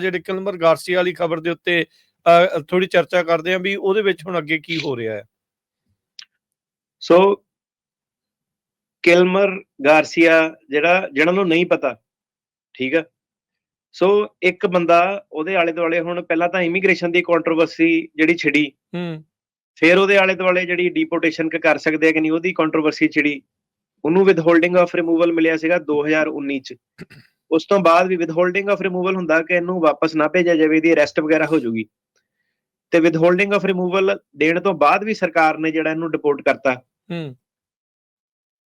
ਜਿਹੜੇ ਕਲਮਰ ਗਾਰਸੀਆ ਵਾਲੀ ਖਬਰ ਦੇ ਉੱਤੇ ਥੋੜੀ ਚਰਚਾ ਕਰਦੇ ਆਂ ਵੀ ਉਹਦੇ ਵਿੱਚ ਹੁਣ ਅੱਗੇ ਕੀ ਹੋ ਰਿਹਾ ਹੈ। ਸੋ ਕਿਲਮਰ ਗਾਰਸੀਆ ਜਿਹੜਾ ਜਿਹਨਾਂ ਨੂੰ ਨਹੀਂ ਪਤਾ ਠੀਕ ਆ? ਸੋ ਇੱਕ ਬੰਦਾ ਉਹਦੇ ਆਲੇ ਦੁਆਲੇ ਹੁਣ ਪਹਿਲਾਂ ਤਾਂ ਇਮੀਗ੍ਰੇਸ਼ਨ ਦੀ ਕੰਟਰੋਵਰਸੀ ਜਿਹੜੀ ਛਿੜੀ ਹੂੰ। ਫਿਰ ਉਹਦੇ ਆਲੇ ਦੁਆਲੇ ਜਿਹੜੀ ਡਿਪੋਰਟੇਸ਼ਨ ਕਰ ਸਕਦੇ ਆ ਕਿ ਨਹੀਂ ਉਹਦੀ ਕੰਟਰੋਵਰਸੀ ਛਿੜੀ। ਉਹਨੂੰ ਵਿਦਹੋਲਡਿੰਗ ਆਫ ਰਿਮੂਵਲ ਮਿਲਿਆ ਸੀਗਾ 2019 ਚ। ਉਸ ਤੋਂ ਬਾਅਦ ਵੀ ਵਿਦਹੋਲਡਿੰਗ ਆਫ ਰਿਮੂਵਲ ਹੁੰਦਾ ਕਿ ਇਹਨੂੰ ਵਾਪਸ ਨਾ ਭੇਜਿਆ ਜਾਵੇ ਇਹਦੀ ਅਰੈਸਟ ਵਗੈਰਾ ਹੋ ਜਾਊਗੀ। ਤੇ ਵਿਦਹੋਲਡਿੰਗ ਆਫ ਰਿਮੂਵਲ ਦੇਣ ਤੋਂ ਬਾਅਦ ਵੀ ਸਰਕਾਰ ਨੇ ਜਿਹੜਾ ਇਹਨੂੰ ਡਿਪੋਰਟ ਕਰਤਾ। ਹੂੰ।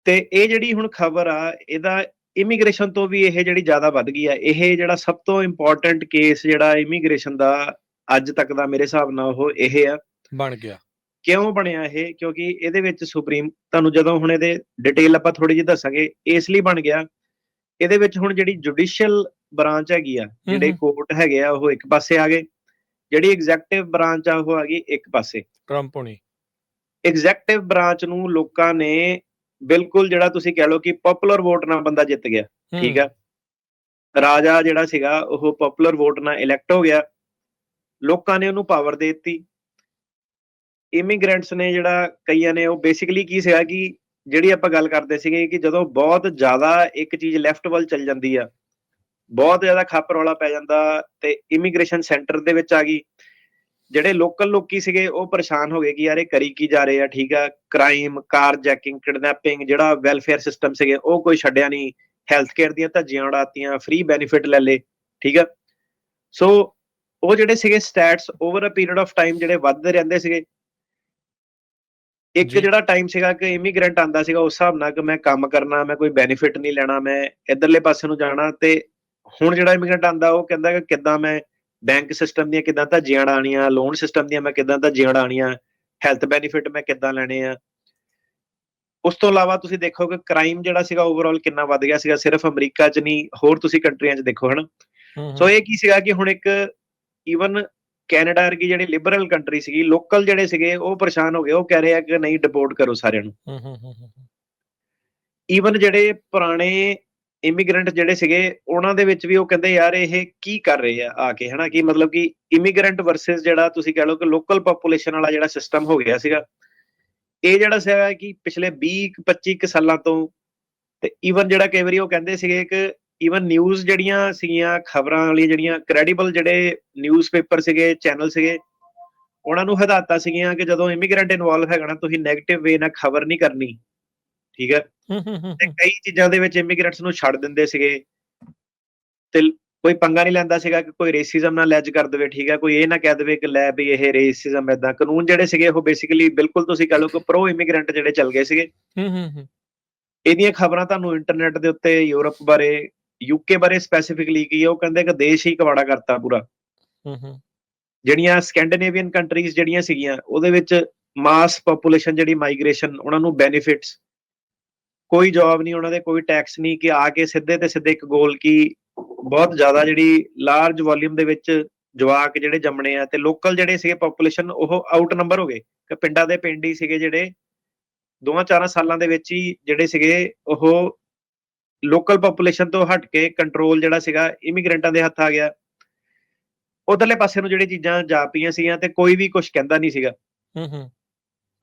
ਤੇ ਇਹ ਜਿਹੜੀ ਹੁਣ ਖਬਰ ਆ ਇਹਦਾ ਇਮੀਗ੍ਰੇਸ਼ਨ ਤੋਂ ਵੀ ਇਹ ਜਿਹੜੀ ਜ਼ਿਆਦਾ ਵੱਧ ਗਈ ਆ ਇਹ ਜਿਹੜਾ ਸਭ ਤੋਂ ਇੰਪੋਰਟੈਂਟ ਕੇਸ ਜਿਹੜਾ ਇਮੀਗ੍ਰੇਸ਼ਨ ਦਾ ਅੱਜ ਤੱਕ ਦਾ ਮੇਰੇ ਹਿਸਾਬ ਨਾਲ ਉਹ ਇਹ ਆ। ਬਣ ਗਿਆ। ਕਿਉਂ ਬਣਿਆ ਇਹ? ਕਿਉਂਕਿ ਇਹਦੇ ਵਿੱਚ ਸੁਪਰੀਮ ਤੁਹਾਨੂੰ ਜਦੋਂ ਹੁਣ ਇਹਦੇ ਡਿਟੇਲ ਆਪਾਂ ਥੋੜੀ ਜਿਹੀ ਦੱਸਾਂਗੇ ਇਸ ਲਈ ਬਣ ਗਿਆ ਇਹਦੇ ਵਿੱਚ ਹੁਣ ਜਿਹੜੀ ਜੁਡੀਸ਼ੀਅਲ ਬ੍ਰਾਂਚ ਹੈਗੀ ਆ ਜਿਹੜੇ। ਕੋਰਟ ਹੈਗੇ ਆ ਉਹ ਇੱਕ ਪਾਸੇ ਆ ਗਏ। ਜਿਹੜੀ ਐਗਜ਼ੈਕਟਿਵ ਬ੍ਰਾਂਚ ਆ ਉਹ ਆ ਗਈ ਇੱਕ ਪਾਸੇ। ਟਰੰਪ ਹੋਣੀ। ਐਗਜ਼ੈਕਟਿਵ ਬ੍ਰਾਂਚ ਨੂੰ ਲੋਕਾਂ ਨੇ ਬਿਲਕੁਲ ਜਿਹੜਾ ਤੁਸੀਂ ਕਹਿ ਲਓ ਕਿ ਪਪੂਲਰ ਵੋਟ ਨਾਲ ਬੰਦਾ ਜਿੱਤ ਗਿਆ ਠੀਕ ਆ। ਰਾਜਾ ਜਿਹੜਾ ਸੀਗਾ ਉਹ ਪਪੂਲਰ ਵੋਟ ਨਾਲ ਇਲੈਕਟ ਹੋ ਗਿਆ। ਲੋਕਾਂ ਨੇ ਉਹਨੂੰ ਪਾਵਰ ਦੇ ਦਿੱਤੀ। ਇਮੀਗ੍ਰੈਂਟਸ ਨੇ ਜਿਹੜਾ ਕਈਆਂ ਨੇ ਉਹ ਬੇਸਿਕਲੀ ਕੀ ਸੀਗਾ ਕਿ ਜਿਹੜੀ ਆਪਾਂ ਗੱਲ ਕਰਦੇ ਸੀਗੇ ਕਿ ਜਦੋਂ ਬਹੁਤ ਜ਼ਿਆਦਾ ਇੱਕ ਚੀਜ਼ ਲੈਫਟ ਵੱਲ ਚੱਲ ਜਾਂਦੀ ਆ, ਬਹੁਤ ਜ਼ਿਆਦਾ ਖੱਪ ਰੌਲਾ ਪੈ ਜਾਂਦਾ ਤੇ ਇਮੀਗ੍ਰੇਸ਼ਨ ਸੈਂਟਰ ਦੇ ਵਿੱਚ ਆ ਗਈ, ਜਿਹੜੇ ਲੋਕਲ ਲੋਕੀ ਸੀਗੇ ਉਹ ਪਰੇਸ਼ਾਨ ਹੋ ਗਏ ਕਿ ਯਾਰ ਇਹ ਕਰੀ ਕੀ ਜਾ ਰਹੇ ਆ, ਠੀਕ ਆ ਕ੍ਰਾਈਮ ਕਾਰ ਜੈਕਿੰਗ ਕਿਡਨੈਪਿੰਗ ਜਿਹੜਾ ਵੈਲਫੇਅਰ ਸਿਸਟਮ ਸੀਗੇ ਉਹ ਕੋਈ ਛੱਡਿਆ ਨਹੀਂ ਹੈਲਥ ਕੇਅਰ ਦੀਆਂ ਧੱਜੀਆਂ ਉਡਾਤੀਆਂ ਫ੍ਰੀ ਬੈਨੀਫਿਟ ਲੈ ਲੇ ਠੀਕ ਆ। ਸੋ ਉਹ ਜਿਹੜੇ ਸੀਗੇ status over a period of time ਜਿਹੜੇ ਵੱਧਦੇ ਰਹਿੰਦੇ ਸੀਗੇ ਇੱਕ। ਜਿਹੜਾ ਟਾਈਮ ਸੀਗਾ ਕਿ ਇਮੀਗ੍ਰੈਂਟ ਆਂਦਾ ਸੀਗਾ ਉਸ ਹਿਸਾਬ ਨਾਲ ਕਿ ਮੈਂ ਕੰਮ ਕਰਨਾ ਮੈਂ ਕੋਈ ਬੈਨੀਫਿਟ ਨਹੀਂ ਲੈਣਾ ਮੈਂ ਇਧਰਲੇ ਪਾਸੇ ਨੂੰ ਜਾਣਾ ਤੇ ਹੁਣ ਜਿਹੜਾ ਇਮੀਗ੍ਰੈਂਟ ਆਂਦਾ ਉਹ ਕਹਿੰਦਾ ਕਿ ਕਿੱਦਾਂ ਮੈਂ ਬੈਂਕ ਸਿਸਟਮ ਦੀਆਂ ਕਿੱਦਾਂ ਧੱਜੀਆਂ ਉਡਾਣੀਆਂ ਲੋਨ ਸਿਸਟਮ ਦੀਆਂ ਮੈਂ ਕਿੱਦਾਂ ਧੱਜੀਆਂ ਉਡਾਣੀਆਂ ਹੈਲਥ ਬੈਨੀਫਿਟ ਮੈਂ ਕਿੱਦਾਂ ਲੈਣੇ ਆ। ਉਸ ਤੋਂ ਇਲਾਵਾ ਤੁਸੀਂ ਦੇਖੋ ਕਿ ਕ੍ਰਾਈਮ ਜਿਹੜਾ ਸੀਗਾ ਓਵਰਆਲ ਕਿੰਨਾ ਵੱਧ ਗਿਆ ਸੀਗਾ ਸਿਰਫ ਅਮਰੀਕਾ 'ਚ ਨਹੀਂ ਹੋਰ ਤੁਸੀਂ ਕੰਟਰੀਆਂ 'ਚ ਦੇਖੋ ਹਨਾ? ਸੋ ਇਹ ਕੀ ਸੀਗਾ ਕਿ ਹੁਣ ਇੱਕ ਈਵਨ ਕੈਨੇਡਾ ਵਰਗੀ ਜਿਹੜੀ ਲਿਬਰਲ ਕੰਟਰੀ ਸੀਗੀ ਲੋਕਲ ਜਿਹੜੇ ਸੀਗੇ ਉਹ ਪਰੇਸ਼ਾਨ ਹੋ ਗਏ। ਉਹ ਕਹਿ ਰਹੇ ਆ ਕਿ ਨਹੀਂ ਡਿਪੋਰਟ ਕਰੋ ਸਾਰਿਆਂ ਨੂੰ। ਈਵਨ ਜਿਹੜੇ ਪੁਰਾਣੇ ਇਮੀਗ੍ਰੈਂਟ ਜਿਹੜੇ ਸੀਗੇ ਉਹਨਾਂ ਦੇ ਵਿੱਚ ਵੀ ਉਹ ਕਹਿੰਦੇ ਯਾਰ ਇਹ ਕੀ ਕਰ ਰਹੇ ਆ ਆ ਕੇ? ਹਨਾ ਕਿ ਮਤਲਬ ਕਿ ਇਮੀਗ੍ਰੈਂਟ ਵਰਸਸ ਜਿਹੜਾ ਤੁਸੀਂ ਕਹ ਲਓ ਕਿ ਲੋਕਲ ਪੋਪੂਲੇਸ਼ਨ ਵਾਲਾ ਜਿਹੜਾ ਸਿਸਟਮ ਹੋ ਗਿਆ ਸੀਗਾ ਇਹ ਜਿਹੜਾ ਸੀਗਾ ਕਿ ਪਿਛਲੇ 20 25 ਕੁ ਸਾਲਾਂ ਤੋਂ ਤੇ ਈਵਨ ਜਿਹੜਾ ਕਈ ਵਾਰੀ ਉਹ ਕਹਿੰਦੇ ਸੀਗੇ ਕਿ ਈਵਨ ਨਿਊਜ਼ ਜਿਹੜੀਆਂ ਸੀਗੀਆਂ ਖਬਰਾਂ ਵਾਲੀਆਂ ਜਿਹੜੀਆਂ ਕ੍ਰੈਡੀਬਲ ਜਿਹੜੇ ਨਿਊਜ਼ਪੇਪਰ ਸੀਗੇ ਚੈਨਲ ਸੀਗੇ ਉਹਨਾਂ ਨੂੰ ਹਦਾਇਤਾਂ ਸੀਗੀਆਂ ਕਿ ਜਦੋਂ ਇਮੀਗ੍ਰੈਂਟ ਇਨਵੋਲਵ ਹੈਗਾ ਨਾ ਤੁਸੀਂ 네ਗੇਟਿਵ ਵੇ ਨਾਲ ਖਬਰ ਨਹੀਂ ਕਰਨੀ। ਠੀਕ ਹੈ? ਤੇ ਕਈ ਚੀਜ਼ਾਂ ਦੇ ਵਿੱਚ ਇਮੀਗ੍ਰੈਂਟਸ ਨੂੰ ਛੱਡ ਦਿੰਦੇ ਸੀਗੇ। ਤੇ ਕੋਈ ਪੰਗਾ ਨਹੀਂ ਲੈਂਦਾ ਸੀਗਾ ਕਿ ਕੋਈ ਰੇਸਿਜ਼ਮ ਨਾਲ ਲੈਜ ਕਰ ਦੇਵੇ ਠੀਕ ਹੈ? ਕੋਈ ਇਹ ਨਾ ਕਹਿ ਦੇਵੇ ਕਿ ਲੈ ਵੀ ਇਹ ਰੇਸਿਜ਼ਮ ਐਦਾਂ ਕਾਨੂੰਨ ਜਿਹੜੇ ਸੀਗੇ ਉਹ ਬੇਸਿਕਲੀ ਬਿਲਕੁਲ ਤੁਸੀਂ ਕਹ ਲਓ ਕਿ ਪ੍ਰੋ ਇਮੀਗ੍ਰੈਂਟ ਜਿਹੜੇ ਚੱਲ ਗਏ ਸੀਗੇ। ਇਹਦੀਆਂ ਖਬਰਾਂ ਤੁਹਾਨੂੰ ਇੰਟਰਨੈਟ ਦੇ ਉੱਤੇ ਯੂਰਪ ਬਾਰੇ ਯੂਕੇ ਬਾਰੇ ਸਪੈਸੀਫਿਕਲੀ ਕੀ ਹੈ ਉਹ ਕਹਿੰਦੇ ਕਿ ਦੇਸ਼ ਹੀ ਕਵਾੜਾ ਕਰਤਾ ਪੂਰਾ। ਜਿਹੜੀਆਂ ਸਕੈਂਡੀਨੇਵੀਅਨ ਕੰਟਰੀਜ਼ ਜਿਹੜੀਆਂ ਸੀਗੀਆਂ ਉਹਦੇ ਵਿੱਚ ਮਾਸ ਪੋਪੂਲੇਸ਼ਨ ਜਿਹੜੀ ਮਾਈਗ੍ਰੇਸ਼ਨ ਉਹਨਾਂ ਨੂੰ ਬੈਨੀਫਿਟਸ ਕੋਈ ਜੌਬ ਨਹੀਂ ਉਹਨਾਂ ਦੇ ਕੋਈ ਟੈਕਸ ਨਹੀਂ ਕਿ ਆ ਕੇ ਸਿੱਧੇ ਤੇ ਸਿੱਧੇ ਇੱਕ ਗੋਲ ਕੀ ਬਹੁਤ ਜ਼ਿਆਦਾ ਜਿਹੜੀ ਲਾਰਜ ਵੋਲਿਊਮ ਦੇ ਵਿੱਚ ਜਵਾਕ ਜਿਹੜੇ ਜੰਮਣੇ ਆ ਤੇ ਲੋਕਲ ਜਿਹੜੇ ਸੀਗੇ ਪੋਪੂਲੇਸ਼ਨ ਉਹ ਆਊਟ ਨੰਬਰ ਹੋ ਗਏ। ਕਿ ਪਿੰਡਾਂ ਦੇ ਪਿੰਡ ਹੀ ਸੀਗੇ ਜਿਹੜੇ ਦੋਵਾਂ ਚਾਰਾਂ ਸਾਲਾਂ ਦੇ ਵਿੱਚ ਹੀ ਜਿਹੜੇ ਸੀਗੇ ਉਹ ਲੋਕਲ ਪੋਪੂਲੇਸ਼ਨ ਤੋਂ ਹਟ ਕੇ ਕੰਟਰੋਲ ਜਿਹੜਾ ਸੀਗਾ ਇਮੀਗ੍ਰੈਂਟਾਂ ਦੇ ਹੱਥ ਆ ਗਿਆ। ਉਧਰਲੇ ਪਾਸੇ ਨੂੰ ਜਿਹੜੀ ਚੀਜ਼ਾਂ ਜਾ ਪਈਆਂ ਸੀਗੀਆਂ ਤੇ ਕੋਈ ਵੀ ਕੁਝ ਕਹਿੰਦਾ ਨਹੀਂ ਸੀਗਾ।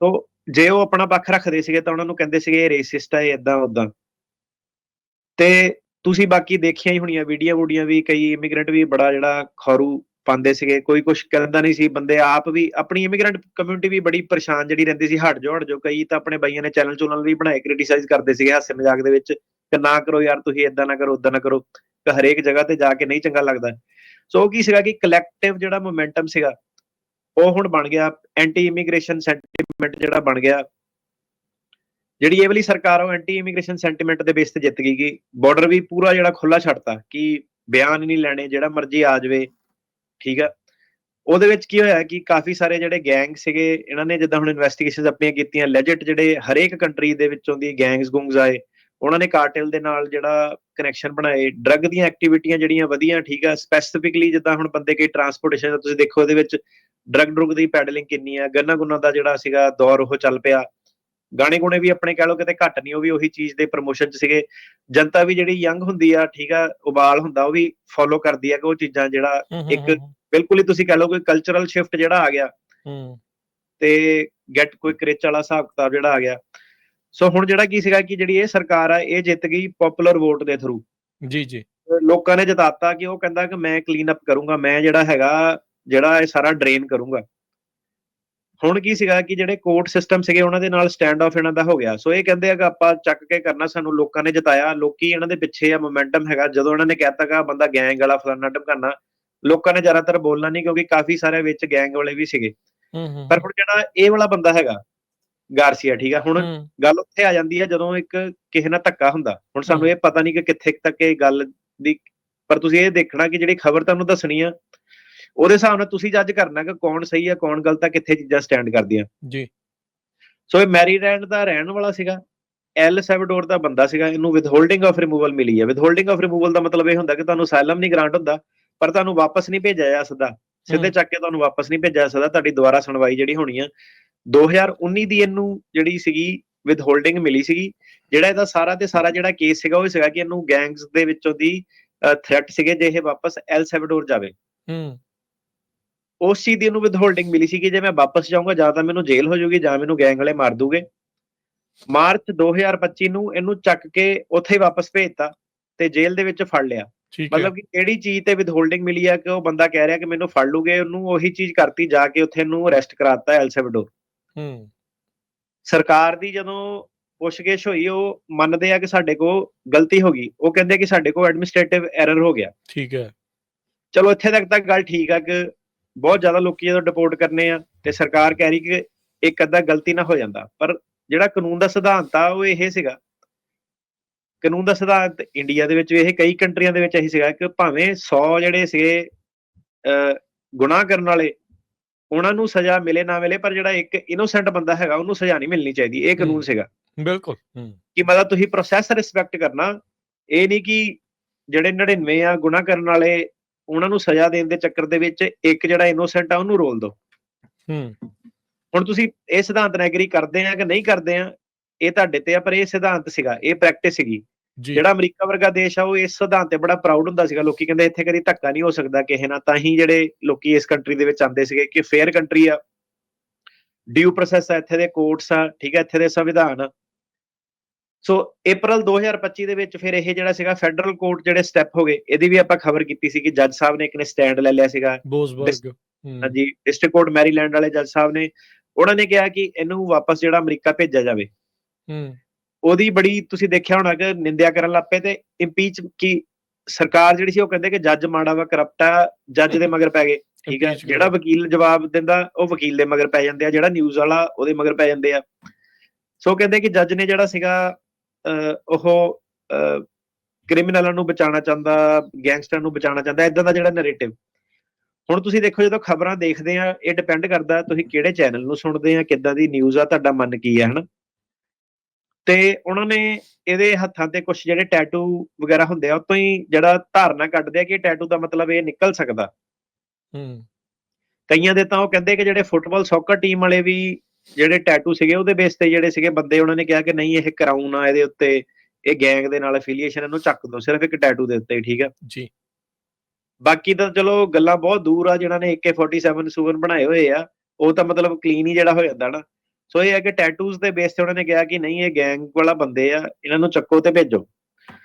ਤੋ ਜੇ ਉਹ ਆਪਣਾ ਪੱਖ ਰੱਖਦੇ ਸੀਗੇ ਤਾਂ ਉਹਨਾਂ ਨੂੰ ਕਹਿੰਦੇ ਸੀਗੇ ਇਹ ਰੇਸਿਸਟ ਹੈ ਇਦਾਂ ਉਦਾਂ ਤੇ ਤੁਸੀਂ ਬਾਕੀ ਦੇਖਿਆ ਹੀ ਹੋਣੀਆਂ ਵੀਡੀਓ ਵੂਡੀਆਂ ਵੀ ਕਈ ਇਮੀਗ੍ਰੈਂਟ ਵੀ ਬੜਾ ਜਿਹੜਾ ਖਰੂ ਪਾਉਂਦੇ ਸੀਗੇ। ਕੋਈ ਕੁਝ ਕਹਿੰਦਾ ਨਹੀਂ ਸੀ ਬੰਦੇ ਆਪ ਵੀ ਆਪਣੀ ਇਮੀਗ੍ਰੈਂਟ ਕਮਿਊਨਿਟੀ ਵੀ ਬੜੀ ਪਰੇਸ਼ਾਨ ਜਿਹੜੀ ਰਹਿੰਦੀ ਸੀ ਹਟ ਜੋ ਹਟ ਜੋ ਕਈ ਤਾਂ ਆਪਣੇ ਬਾਈਆਂ ਨੇ ਚੈਨਲ ਚੁਨਲ ਵੀ ਬਣਾਏ ਕ੍ਰਿਟਿਸਾਈਜ਼ ਕਰਦੇ ਸੀਗੇ ਹਾਸੇ ਮਜ਼ਾਕ ਦੇ ਵਿੱਚ। ਕਿ ਨਾ ਕਰੋ ਯਾਰ, ਤੁਸੀਂ ਇਦਾਂ ਨਾ ਕਰੋ ਉਦਾਂ ਨਾ ਕਰੋ, ਕਿ ਹਰੇਕ ਜਗ੍ਹਾ ਤੇ ਜਾ ਕੇ ਨਹੀਂ ਚੰਗਾ ਲੱਗਦਾ। ਸੋ ਕੀ ਸੀਗਾ ਕਿ ਕਲੈਕਟਿਵ ਜਿਹੜਾ ਮੋਮੈਂਟਮ ਸੀਗਾ, ਉਹ ਹੁਣ ਬਣ ਗਿਆ ਐਂਟੀ ਇਮੀਗ੍ਰੇਸ਼ਨ ਸੈਂਟੀਮੈਂਟ ਜਿਹੜਾ ਬਣ ਗਿਆ। ਜਿਹੜੀ ਇਹ ਵਾਲੀ ਸਰਕਾਰ ਉਹ ਐਂਟੀ ਇਮੀਗ੍ਰੇਸ਼ਨ ਸੈਂਟੀਮੈਂਟ ਦੇ ਬੇਸ ਤੇ ਜਿੱਤ ਗਈ ਕਿ ਬਾਰਡਰ ਵੀ ਪੂਰਾ ਜਿਹੜਾ ਖੁੱਲਾ ਛੱਡਤਾ, ਕਿ ਬਿਆਨ ਨਹੀਂ ਲੈਣੇ, ਜਿਹੜਾ ਮਰਜ਼ੀ ਆ ਜਾਵੇ, ਠੀਕ ਆ। ਉਹਦੇ ਵਿੱਚ ਕੀ ਹੋਇਆ ਕਿ ਕਾਫੀ ਸਾਰੇ ਜਿਹੜੇ ਗੈਂਗ ਸੀਗੇ, ਇਹਨਾਂ ਨੇ ਜਿੱਦਾਂ ਹੁਣ ਇਨਵੈਸਟੀਗੇਸ਼ਨਸ ਆਪਣੀਆਂ ਕੀਤੀਆਂ ਲੈਜਿਟ ਜਿਹੜੇ ਹਰੇਕ ਕੰਟਰੀ ਦੇ ਵਿੱਚੋਂ ਦੀ ਗੈਂਗਸ ਗੁੰਗਸ ਆਏ ਉਹਨਾਂ ਨੇ ਕਾਰਟਲ ਦੇ ਨਾਲ ਜਿਹੜਾ ਕਨੈਕਸ਼ਨ ਬਣਾਏ ਡਰੱਗ ਦੀਆਂ ਐਕਟੀਵਿਟੀਆਂ ਜਿਹੜੀਆਂ ਵਧੀਆਂ ਠੀਕ ਆ ਸਪੈਸੀਫਿਕਲੀ ਜਿੱਦਾਂ ਹੁਣ ਬੰਦੇ ਕਈ ਟਰਾਂਸਪੋਰਟੇਸ਼ਨ ਦਾ ਤੁਸੀਂ ਦੇਖੋ ਉਹਦੇ ਵਿੱਚ ਡਰੱਗ ਡਰੁੱਗ ਦੀ ਪੈਡਲਿੰਗ ਕਿੰਨੀ ਆ ਗੰਨਾ ਗੁੰਨਾ ਦਾ ਜਿਹੜਾ ਸੀਗਾ ਦੌਰ ਉਹ ਚੱਲ ਪਿਆ। ਗਾਣੇ ਗੁਣੇ ਵੀ ਆਪਣੇ ਕਹਿ ਲਓ ਕਿਤੇ ਘੱਟ ਨਹੀਂ ਉਹ ਵੀ ਉਹੀ ਚੀਜ਼ ਦੇ ਪ੍ਰੋਮੋਸ਼ਨ 'ਚ ਸੀਗੇ। ਜਨਤਾ ਵੀ ਜਿਹੜੀ ਯੰਗ ਹੁੰਦੀ ਆ ਠੀਕ ਆ ਉਬਾਲ ਹੁੰਦਾ ਉਹ ਵੀ ਫੋਲੋ ਕਰਦੀ ਆ ਕਿ ਉਹ ਚੀਜ਼ਾਂ ਜਿਹੜਾ ਇੱਕ ਬਿਲਕੁਲ ਹੀ ਤੁਸੀਂ ਕਹਿ ਲਓ ਕੋਈ ਕਲਚਰਲ ਸ਼ਿਫਟ ਜਿਹੜਾ ਆ ਗਿਆ। ਹੂੰ। ਤੇ ਗੈਟ ਕੁਇਕ ਰਿਚ ਵਾਲਾ ਹਿਸਾਬ ਕਿਤਾਬ ਜਿਹੜਾ ਆ ਗਿਆ। ਸੋ ਹੁਣ ਜਿਹੜਾ ਕੀ ਸੀਗਾ ਕਿ ਜਿਹੜੀ ਇਹ ਸਰਕਾਰ ਆ ਇਹ ਜਿੱਤ ਗਈ ਪਪੂਲਰ ਵੋਟ ਦੇ ਥਰੂ ਜੀ ਜੀ। ਲੋਕਾਂ ਨੇ ਜਤਾਤਾ ਕਿ ਉਹ ਕਹਿੰਦਾ ਕਿ ਮੈਂ ਕਲੀਨ ਅਪ ਕਰੂੰਗਾ ਮੈਂ ਜਿਹੜਾ ਹੈਗਾ ਜਿਹੜਾ ਇਹ ਸਾਰਾ ਡਰੇਨ ਕਰੂੰਗਾ। ਹੁਣ ਕੀ ਸੀਗਾ ਕਿ ਜਿਹੜੇ ਕੋਰਟ ਸਿਸਟਮ ਸੀਗੇ ਉਹਨਾਂ ਦੇ ਨਾਲ ਸਟੈਂਡ ਆਫ ਇਹਨਾਂ ਦਾ ਹੋ ਗਿਆ। ਸੋ ਇਹ ਕਹਿੰਦੇ ਆ ਕਿ ਆਪਾਂ ਚੱਕ ਕੇ ਕਰਨਾ ਸਾਨੂੰ ਲੋਕਾਂ ਨੇ ਜਤਾਇਆ ਲੋਕੀ ਇਹਨਾਂ ਦੇ ਪਿੱਛੇ ਆ ਮੋਮੈਂਟਮ ਹੈਗਾ। ਜਦੋਂ ਇਹਨਾਂ ਨੇ ਕਹਿਤਾ ਕਿ ਬੰਦਾ ਗੈਂਗ ਵਾਲਾ ਫਲਾਨਾ ਢਮਕਾਨਾ ਲੋਕਾਂ ਨੇ ਜ਼ਿਆਦਾਤਰ ਬੋਲਣਾ ਨਹੀਂ ਕਿਉਂਕਿ ਕਾਫੀ ਸਾਰੇ ਵਿੱਚ ਗੈਂਗ ਵਾਲੇ ਵੀ ਸੀਗੇ। ਹੂੰ ਹੂੰ। ਪਰ ਹੁਣ ਜਿਹੜਾ ਇਹ ਵਾਲਾ ਬੰਦਾ ਹੈਗਾ ਗਾਰਸੀਆ ਠੀਕ ਆ? ਹੁਣ ਗੱਲ ਉੱਥੇ ਆ ਜਾਂਦੀ ਹੈ ਜਦੋਂ ਇੱਕ ਕਿਸੇ ਨਾਲ ਧੱਕਾ ਹੁੰਦਾ। ਹੁਣ ਸਾਨੂੰ। ਇਹ ਪਤਾ ਨਹੀਂ ਕਿ ਕਿੱਥੇ ਤੱਕ ਇਹ ਗੱਲ ਦੀ ਪਰ ਤੁਸੀਂ ਇਹ ਦੇਖਣਾ ਕਿ ਜਿਹੜੀ ਖਬਰ ਤੁਹਾਨੂੰ ਦੱਸਣੀ ਆ ਉਹਦੇ ਹਿਸਾਬ ਨਾਲ ਤੁਸੀਂ ਜੱਜ ਕਰਨਾ ਕਿ ਕੌਣ ਸਹੀ ਆ ਕੌਣ ਗਲਤ ਆ ਕਿੱਥੇ ਚੀਜ਼ਾਂ ਸਟੈਂਡ ਕਰਦੀਆਂ। ਜੀ। ਸੋ ਇਹ ਮੈਰੀਲੈਂਡ ਦਾ ਰਹਿਣ ਵਾਲਾ ਸੀਗਾ। ਐਲ ਸੈਵਡੋਰ ਦਾ ਬੰਦਾ ਸੀਗਾ। ਇਹਨੂੰ ਵਿਦਹੋਲਡਿੰਗ ਆਫ ਰਿਮੂਵਲ ਮਿਲੀ ਹੈ ਵਿਦਹੋਲਡਿੰਗ ਆਫ ਰਿਮੂਵਲ ਦਾ ਮਤਲਬ ਇਹ ਹੁੰਦਾ ਕਿ ਤੁਹਾਨੂੰ ਅਸਾਈਲਮ ਨਹੀਂ ਗ੍ਰਾਂਟ ਹੁੰਦਾ ਪਰ ਤੁਹਾਨੂੰ ਵਾਪਸ ਨਹੀਂ ਭੇਜਿਆ ਜਾ ਸਕਦਾ। ਸਿੱਧੇ। ਚੱਕ ਕੇ ਤੁਹਾਨੂੰ ਵਾਪਸ ਨਹੀਂ ਭੇਜਿਆ ਜਾ ਸਕਦਾ। ਤੁਹਾਡੀ ਦੁਬਾਰਾ ਸੁਣਵਾਈ ਜਿਹੜੀ ਹੋਣੀ ਆ 2019 ਦੀ ਇਹਨੂੰ ਜਿਹੜੀ ਸੀਗੀ ਵਿਦਹੋਲਡਿੰਗ ਮਿਲੀ ਸੀਗੀ ਜਿਹੜਾ ਇਹਦਾ ਸਾਰਾ ਤੇ ਸਾਰਾ ਜਿਹੜਾ ਕੇਸ ਸੀਗਾ ਉਹ ਸੀਗਾ ਕਿ ਇਹਨੂੰ ਗੈਂਗਸ ਦੇ ਵਿੱਚੋਂ ਦੀ ਥ੍ਰੈਟ ਸੀਗੇ ਜੇ ਇਹ ਵਾਪਸ ਐਲ ਸੈਵਡੋਰ ਜਾਵੇ। ਹੂੰ। ਉਸ ਚੀਜ਼ ਦੀ ਇਹਨੂੰ ਵਿਦਹੋਲਡਿੰਗ ਮਿਲੀ ਸੀ ਕਿ ਜੇ ਮੈਂ ਵਾਪਸ ਜਾਊਂਗਾ ਜਾਂ ਤਾਂ ਮੈਨੂੰ ਜੇਲ੍ਹ ਹੋ ਜਾਊਗੀ ਜਾਂ ਮੈਨੂੰ ਗੈਂਗ ਵਾਲੇ ਮਾਰ ਦੂਗੇ। ਮਾਰਚ 2025 ਨੂੰ ਇਹਨੂੰ ਚੱਕ ਕੇ ਉੱਥੇ ਹੀ ਵਾਪਸ ਭੇਜਤਾ ਤੇ ਜੇਲ੍ਹ ਦੇ ਵਿੱਚ ਫੜ ਲਿਆ। ਮਤਲਬ ਕਿ ਕਿਹੜੀ ਚੀਜ਼ ਤੇ ਵਿਦਹੋਲਡਿੰਗ ਮਿਲੀ ਆ ਕਿ ਉਹ ਬੰਦਾ ਕਹਿ ਰਿਹਾ ਕਿ ਮੈਨੂੰ ਫੜ ਲੂਗੇ ਉਹਨੂੰ ਉਹੀ ਚੀਜ਼ ਕਰਤੀ ਜਾ ਕੇ ਉੱਥੇ ਇਹਨੂੰ ਅਰੈਸਟ ਕਰਾਤਾ ਐਲ ਸੈਵਡੋਰ ਹੂੰ। ਸਰਕਾਰ ਦੀ ਜਦੋਂ ਪੁੱਛਗਿੱਛ ਹੋਈ ਉਹ ਮੰਨਦੇ ਆ ਕਿ ਸਾਡੇ ਕੋਲ ਗਲਤੀ ਹੋ ਗਈ। ਉਹ ਕਹਿੰਦੇ ਕਿ ਸਾਡੇ ਕੋਲ ਐਡਮਿਨਿਸਟ੍ਰੇਟਿਵ ਐਰਰ ਹੋ ਗਿਆ। ਠੀਕ ਹੈ। ਚਲੋ ਇੱਥੇ ਤੱਕ ਤਾਂ ਗੱਲ ਠੀਕ ਆ ਕਿ ਬਹੁਤ ਜ਼ਿਆਦਾ ਲੋਕੀ ਜਦੋਂ ਡਿਪੋਰਟ ਕਰਨੇ ਆ ਤੇ ਸਰਕਾਰ ਕਹਿ ਰਹੀ ਕਿ ਇੱਕ ਅੱਧਾ ਗਲਤੀ ਨਾ ਹੋ ਜਾਂਦਾ। ਪਰ ਜਿਹੜਾ ਕਾਨੂੰਨ ਦਾ ਸਿਧਾਂਤ ਆ ਉਹ ਇਹ ਸੀਗਾ। ਕਾਨੂੰਨ ਦਾ ਸਿਧਾਂਤ ਇੰਡੀਆ ਦੇ ਵਿੱਚ ਵੀ ਇਹ ਕਈ ਕੰਟਰੀਆਂ ਦੇ ਵਿੱਚ ਇਹੀ ਸੀਗਾ ਕਿ ਭਾਵੇਂ 100 ਜਿਹੜੇ ਸੀਗੇ ਗੁਨਾਹ ਕਰਨ ਵਾਲੇ ਉਹਨਾਂ ਨੂੰ ਸਜ਼ਾ ਮਿਲੇ ਨਾ ਮਿਲੇ ਪਰ ਜਿਹੜਾ ਇੱਕ ਇਨੋਸੈਂਟ ਬੰਦਾ ਹੈਗਾ ਉਹਨੂੰ ਸਜ਼ਾ ਨਹੀਂ ਮਿਲਣੀ ਚਾਹੀਦੀ ਇਹ ਕਾਨੂੰਨ। ਸੀਗਾ। ਬਿਲਕੁਲ ਕਿ ਮਤਲਬ ਤੁਸੀਂ ਪ੍ਰੋਸੈਸ ਰਿਸਪੈਕਟ ਕਰਨਾ ਇਹ ਨਹੀਂ ਕਿ ਜਿਹੜੇ 99 ਆ ਗੁਨਾਹ ਕਰਨ ਵਾਲੇ ਉਹਨਾਂ ਨੂੰ ਸਜ਼ਾ ਦੇਣ ਦੇ ਚੱਕਰ ਦੇ ਵਿੱਚ ਇੱਕ ਜਿਹੜਾ ਇਨੋਸੈਂਟ ਆ ਉਹਨੂੰ ਰੋਲ ਦਿਓ। ਹੂੰ। ਹੁਣ ਤੁਸੀਂ ਇਹ ਸਿਧਾਂਤ ਨਾਲ ਐਗਰੀ ਕਰਦੇ ਆ ਕਿ ਨਹੀਂ ਕਰਦੇ ਆ ਇਹ ਤੁਹਾਡੇ ਤੇ ਆ ਪਰ ਇਹ ਸਿਧਾਂਤ ਸੀਗਾ ਇਹ ਪ੍ਰੈਕਟਿਸ ਸੀਗੀ। ਜਿਹੜਾ ਅਮਰੀਕਾ ਵਰਗਾ ਦੇਸ਼ ਆ ਉਹ ਇਸ ਸਿਧਾਂਤ ਤੇ ਬੜਾ ਪ੍ਰਾਊਡ ਹੁੰਦਾ ਸੀਗਾ। ਲੋਕੀ ਕਹਿੰਦੇ ਇੱਥੇ ਕਦੀ ਧੱਕਾ ਨਹੀਂ ਹੋ ਸਕਦਾ ਕਿਸੇ ਨਾਲ। ਤਾਂ ਹੀ ਜਿਹੜੇ ਲੋਕੀ ਇਸ ਕੰਟਰੀ ਦੇ ਵਿੱਚ ਆਉਂਦੇ ਸੀਗੇ ਕਿ ਫੇਅਰ ਕੰਟਰੀ ਆ। ਡਿਊ ਪ੍ਰੋਸੈਸ ਆ ਇੱਥੇ ਦੇ ਕੋਰਟਸ ਆ ਠੀਕ ਹੈ ਇੱਥੇ ਦੇ ਸੰਵਿਧਾਨ ਆ। ਸੋ April 2025 ਦੇ ਵਿੱਚ ਫਿਰ ਇਹ ਜਿਹੜਾ ਸੀਗਾ ਫੈਡਰਲ ਕੋਰਟ ਜਿਹੜੇ ਸਟੈਪ ਹੋ ਗਏ ਇਹਦੀ ਵੀ ਆਪਾਂ ਖਬਰ ਕੀਤੀ ਸੀ ਕਿ ਜੱਜ ਸਾਹਿਬ ਨੇ ਇੱਕ ਨੇ ਸਟੈਂਡ ਲੈ ਲਿਆ ਸੀਗਾ। ਬੋਸਬਰਗ। ਹਾਂਜੀ ਡਿਸਟ੍ਰਿਕਟ ਕੋਰਟ ਮੈਰੀਲੈਂਡ ਵਾਲੇ ਜੱਜ ਸਾਹਿਬ ਨੇ ਉਹਨਾਂ ਨੇ ਕਿਹਾ ਕਿ ਇਹਨੂੰ ਵਾਪਸ ਜਿਹੜਾ ਅਮਰੀਕਾ ਭੇਜਿਆ ਜਾਵੇ। ਹੂੰ। ਉਹਦੀ ਬੜੀ ਤੁਸੀਂ ਦੇਖਿਆ ਹੋਣਾ ਕਿ ਨਿੰਦਿਆ ਕਰਨ ਲੱਪੇ ਤੇ ਇੰਪੀਚ ਕੀ ਸਰਕਾਰ ਜਿਹੜੀ ਸੀ ਉਹ ਕਹਿੰਦੇ ਕਿ ਜੱਜ ਮਾੜਾ ਵਾ ਕਰਪਟ ਆ ਜੱਜ ਦੇ ਮਗਰ ਪੈ ਗਏ ਠੀਕ ਹੈ ਜਿਹੜਾ। ਵਕੀਲ ਜਵਾਬ ਦਿੰਦਾ ਉਹ ਵਕੀਲ ਦੇ ਮਗਰ ਪੈ ਜਾਂਦੇ ਆ ਜਿਹੜਾ ਨਿਊਜ਼ ਵਾਲਾ ਉਹਦੇ ਮਗਰ ਪੈ ਜਾਂਦੇ ਆ। ਸੋ ਕਹਿੰਦੇ ਕਿ ਜੱਜ ਨੇ ਜਿਹੜਾ ਸੀਗਾ ਉਹ ਕ੍ਰਿਮੀਨਲਾਂ ਨੂੰ ਬਚਾਉਣਾ ਚਾਹੁੰਦਾ ਗੈਂਗਸਟਰ ਨੂੰ ਬਚਾਉਣਾ ਚਾਹੁੰਦਾ ਇਦਾਂ ਦਾ ਜਿਹੜਾ ਨੈਰੇਟਿਵ ਹੁਣ ਤੁਸੀਂ ਦੇਖੋ ਜਦੋਂ ਖਬਰਾਂ ਦੇਖਦੇ ਆ ਇਹ ਡਿਪੈਂਡ ਕਰਦਾ ਤੁਸੀਂ ਕਿਹੜੇ ਚੈਨਲ ਨੂੰ ਸੁਣਦੇ ਆ ਕਿੱਦਾਂ ਦੀ ਨਿਊਜ਼ ਆ ਤੁਹਾਡਾ ਮਨ ਕੀ ਹੈ ਹਨਾ? ਤੇ ਉਹਨਾਂ ਨੇ ਇਹਦੇ ਹੱਥਾਂ ਤੇ ਕੁਝ ਜਿਹੜੇ ਟੈਟੂ ਵਗੈਰਾ ਹੁੰਦੇ ਆ ਉਹ ਤੋਂ ਹੀ ਜਿਹੜਾ ਧਾਰਨਾ ਕੱਢਦੇ ਆ ਕਿ ਟੈਟੂ ਦਾ ਮਤਲਬ ਇਹ ਨਿਕਲ ਸਕਦਾ। ਹੂੰ। ਕਈਆਂ ਦੇ ਤਾਂ ਉਹ ਕਹਿੰਦੇ ਕਿ ਜਿਹੜੇ ਫੁੱਟਬਾਲ ਸੌਕਰ ਟੀਮ ਵਾਲੇ ਵੀ ਜਿਹੜੇ ਟੈਟੂ ਸੀਗੇ ਉਹਦੇ ਬੇਸ ਤੇ ਜਿਹੜੇ ਸੀਗੇ ਬੰਦੇ ਉਹਨਾਂ ਨੇ ਕਿਹਾ ਕਿ ਨਹੀਂ ਇਹ ਕਰਾਉਣ ਆ ਇਹਦੇ ਉੱਤੇ ਇਹ ਗੈਂਗ ਦੇ ਨਾਲ ਅਫੀਲੀਏਸ਼ਨ ਇਹਨੂੰ ਚੱਕ ਦੋ ਸਿਰਫ ਇੱਕ ਟੈਟੂ ਦੇ ਉੱਤੇ ਹੀ, ਠੀਕ ਆ? ਜੀ। ਬਾਕੀ ਤਾਂ ਚਲੋ ਗੱਲਾਂ ਬਹੁਤ ਦੂਰ ਆ ਜਿਹਨਾਂ ਨੇ AK47 ਸੂਵਨ ਬਣਾਏ ਹੋਏ ਆ ਉਹ ਤਾਂ ਮਤਲਬ ਕਲੀਨ ਹੀ ਜਿਹੜਾ ਹੋ ਜਾਂਦਾ ਨਾ। ਸੋ ਇਹ ਹੈ ਕਿ ਟੈਟੂਜ਼ ਦੇ ਬੇਸ ਤੇ ਉਹਨਾਂ ਨੇ ਕਿਹਾ ਕਿ ਨਹੀਂ ਇਹ ਗੈਂਗ ਵਾਲਾ ਬੰਦੇ ਆ ਇਹਨਾਂ ਨੂੰ ਚੱਕੋ ਤੇ ਭੇਜੋ।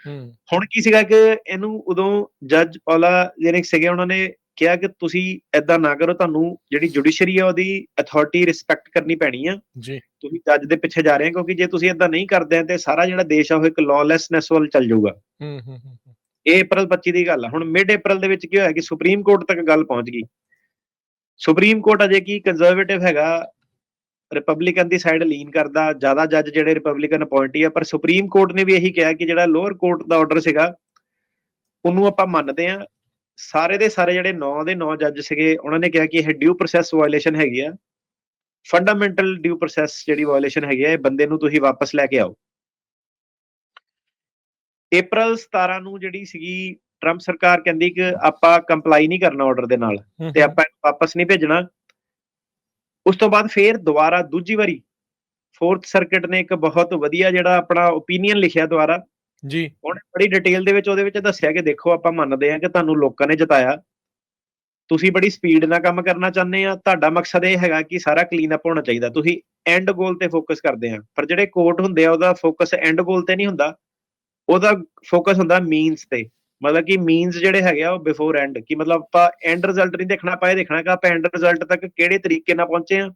ਹੂੰ। ਹੁਣ ਕੀ ਸੀਗਾ ਕਿ ਇਹਨੂੰ ਉਦੋਂ ਜੱਜ ਔਲਾ ਜਿਹੜੇ ਸੀਗੇ ਉਹਨਾਂ ਨੇ ਕਿਹਾ ਕਿ ਤੁਸੀਂ ਐਦਾਂ ਨਾ ਕਰੋ ਤੁਹਾਨੂੰ ਜਿਹੜੀ ਜੁਡੀਸ਼ਰੀ ਆ ਉਹਦੀ ਅਥਾਰਟੀ ਰਿਸਪੈਕਟ ਕਰਨੀ ਪੈਣੀ ਆ। ਜੀ। ਤੁਸੀਂ ਜੱਜ ਦੇ ਪਿੱਛੇ ਜਾ ਰਹੇ ਹੋ ਕਿਉਂਕਿ ਜੇ ਤੁਸੀਂ ਐਦਾਂ ਨਹੀਂ ਕਰਦੇ ਤੇ ਸਾਰਾ ਜਿਹੜਾ ਦੇਸ਼ ਆ ਉਹ ਇੱਕ ਲਾਲੈਸਨੈਸ ਵੱਲ ਚੱਲ ਜਾਊਗਾ। ਹੂੰ, ਹੂੰ ਇਹ April 25 ਦੀ ਗੱਲ ਆ। ਹੁਣ ਮਿਡ April ਦੇ ਵਿੱਚ ਕੀ ਹੋਇਆ ਕਿ ਸੁਪਰੀਮ ਕੋਰਟ ਤੱਕ ਗੱਲ ਪਹੁੰਚ ਗਈ। ਸੁਪਰੀਮ ਕੋਰਟ ਅਜੇ ਕੀ ਕੰਜ਼ਰਵੇਟਿਵ ਹੈਗਾ ਰਿਪਬਲਿਕਨ ਦੀ ਸਾਈਡ ਲੀਨ ਕਰਦਾ ਜ਼ਿਆਦਾ ਜੱਜ ਜਿਹੜੇ ਰਿਪਬਲਿਕਨ ਅਪਾਇੰਟੀ ਆ ਪਰ ਸੁਪਰੀਮ ਕੋਰਟ ਨੇ ਵੀ ਇਹੀ ਕਿਹਾ ਕਿ ਜਿਹੜਾ ਲੋਅਰ ਕੋਰਟ ਦਾ ਆਰਡਰ ਸੀਗਾ ਉਹਨੂੰ ਆਪਾਂ ਮੰਨਦੇ ਆ ਸਾਰੇ ਦੇ ਸਾਰੇ ਜਿਹੜੇ 9 ਦੇ 9 ਜੱਜ ਸੀਗੇ ਉਹਨਾਂ ਨੇ ਕਿਹਾ ਕਿ ਇਹ ਡਿਊ ਪ੍ਰੋਸੈਸ ਵਾਇਓਲੇਸ਼ਨ ਹੈਗੀ ਆ। ਫੰਡਾਮੈਂਟਲ ਡਿਊ ਪ੍ਰੋਸੈਸ ਜਿਹੜੀ ਵਾਇਓਲੇਸ਼ਨ ਹੈਗੀ ਆ ਇਹ ਬੰਦੇ ਨੂੰ ਤੁਸੀਂ ਵਾਪਸ ਲੈ ਕੇ ਆਓ। April 17 ਨੂੰ ਜਿਹੜੀ ਸੀਗੀ ਟਰੰਪ ਸਰਕਾਰ ਕਹਿੰਦੀ ਕਿ ਆਪਾਂ ਕੰਪਲਾਈ ਨਹੀਂ ਕਰਨਾ ਆਰਡਰ ਦੇ ਨਾਲ ਤੇ ਆਪਾਂ ਇਹਨੂੰ ਵਾਪਸ ਨਹੀਂ ਭੇਜਣਾ। ਉਸ ਤੋਂ ਬਾਅਦ ਫੇਰ ਦੁਬਾਰਾ ਦੂਜੀ ਵਾਰੀ ਫੋਰਥ ਸਰਕਟ ਨੇ ਇੱਕ ਬਹੁਤ ਵਧੀਆ ਜਿਹੜਾ ਆਪਣਾ ਓਪੀਨੀਅਨ ਲਿਖਿਆ ਦੁਆਰਾ ਜੀ। ਉਹਨੇ ਬੜੀ ਡਿਟੇਲ ਦੇ ਵਿੱਚ ਉਹਦੇ ਵਿੱਚ ਦੱਸਿਆ ਕਿ ਦੇਖੋ ਆਪਾਂ ਮੰਨਦੇ ਹਾਂ ਕਿ ਤੁਹਾਨੂੰ ਲੋਕਾਂ ਨੇ ਜਿਤਾਇਆ। ਤੁਸੀਂ ਬੜੀ ਸਪੀਡ ਨਾਲ ਕੰਮ ਕਰਨਾ ਚਾਹੁੰਦੇ ਆ। ਤੁਹਾਡਾ ਮਕਸਦ ਇਹ ਹੈਗਾ ਕਿ ਸਾਰਾ ਕਲੀਨ ਅਪ ਹੋਣਾ ਚਾਹੀਦਾ। ਤੁਸੀਂ ਐਂਡ ਗੋਲ ਤੇ ਫੋਕਸ ਕਰਦੇ ਆ ਪਰ ਜਿਹੜੇ ਕੋਰਟ ਹੁੰਦੇ ਆ ਉਹਦਾ ਫੋਕਸ ਐਂਡ ਗੋਲ ਤੇ ਨਹੀਂ ਹੁੰਦਾ। ਉਹਦਾ ਫੋਕਸ ਹੁੰਦਾ ਮੀਨਸ ਤੇ। ਮਤਲਬ ਕਿ ਮੀਨਸ ਜਿਹੜੇ ਹੈਗੇ ਆ ਉਹ ਬਿਫੋਰ ਐਂਡ ਕਿ ਮਤਲਬ ਆਪਾਂ ਐਂਡ ਰਿਜ਼ਲਟ ਨਹੀਂ ਦੇਖਣਾ ਆਪਾਂ ਇਹ ਦੇਖਣਾ ਕਿ ਆਪਾਂ ਐਂਡ ਰਿਜ਼ਲਟ ਤੱਕ ਕਿਹੜੇ ਤਰੀਕੇ ਨਾਲ ਪਹੁੰਚੇ ਆ